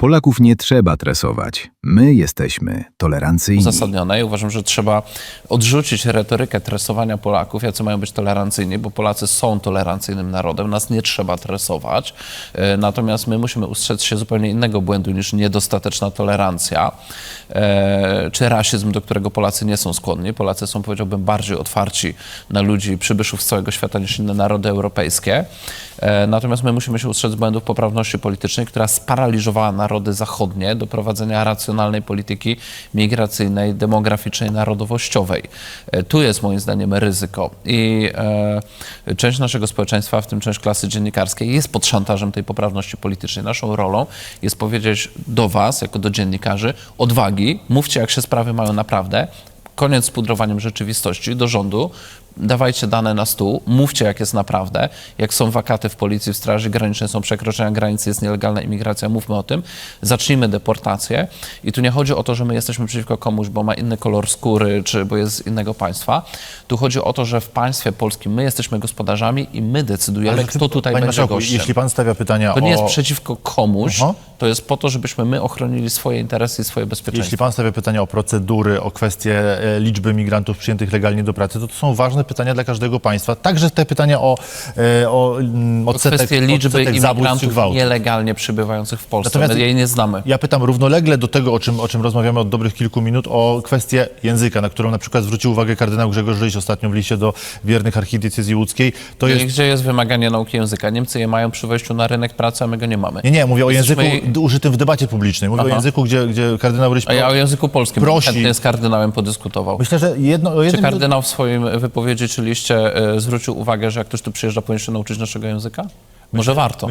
Polaków nie trzeba tresować. My jesteśmy tolerancyjni. uzasadnione i uważam, że trzeba odrzucić retorykę tresowania Polaków, jacy mają być tolerancyjni, bo Polacy są tolerancyjnym narodem, nas nie trzeba tresować. E, Natomiast my musimy ustrzec się zupełnie innego błędu niż niedostateczna tolerancja, e, czy rasizm, do którego Polacy nie są skłonni. Polacy są, powiedziałbym, bardziej otwarci na ludzi, przybyszów z całego świata niż inne narody europejskie. E, Natomiast my musimy się ustrzec błędów poprawności politycznej, która sparaliżowała narody zachodnie do prowadzenia racjonalnej polityki migracyjnej, demograficznej, narodowościowej. E, Tu jest moim zdaniem ryzyko i e, część naszego społeczeństwa, w tym część klasy dziennikarskiej, jest pod szantażem tej poprawności politycznej. Naszą rolą jest powiedzieć do was, jako do dziennikarzy, odwagi, mówcie jak się sprawy mają naprawdę, koniec z pudrowaniem rzeczywistości do rządu. Dawajcie dane na stół, mówcie jak jest naprawdę. Jak są wakaty w policji, w Straży Granicznej, są przekroczenia granicy, jest nielegalna imigracja, mówmy o tym. Zacznijmy deportację. I tu nie chodzi o to, że my jesteśmy przeciwko komuś, bo ma inny kolor skóry, czy bo jest z innego państwa. Tu chodzi o to, że w państwie polskim my jesteśmy gospodarzami i my decydujemy, kto tutaj Panie będzie marszałku, gościem. jeśli pan stawia pytania To nie o... jest przeciwko komuś, Aha. to jest po to, żebyśmy my ochronili swoje interesy i swoje bezpieczeństwo. Jeśli pan stawia pytania o procedury, o kwestie e, liczby migrantów przyjętych legalnie do pracy, to to są ważne pytania dla każdego państwa. Także te pytania o, e, o mm, O odsetek, kwestię liczby odsetek zabójstw czy imigrantów gwałtów. nielegalnie przybywających w Polsce. Natomiast- My jej nie znamy. Ja pytam równolegle do tego, o czym, o czym rozmawiamy od dobrych kilku minut, o kwestię języka, na którą na przykład zwrócił uwagę kardynał Grzegorz Ryś ostatnio w liście do wiernych archidiecezji łódzkiej. To jest... Gdzie jest wymaganie nauki języka? Niemcy je mają przy wejściu na rynek pracy, a my go nie mamy. Nie, nie, mówię o Jesteśmy- języku d- użytym w debacie publicznej. Mówię o Aha. języku, gdzie, gdzie kardynał Ryś... A ja o języku polskim Prosi. chętnie z kardynałem podyskutował. Myślę, że jedno, o Czy jednym... kardynał w swoim wypowiedzi czy liście e, zwrócił uwagę, że jak ktoś tu przyjeżdża, powinien się nauczyć naszego języka? Może warto.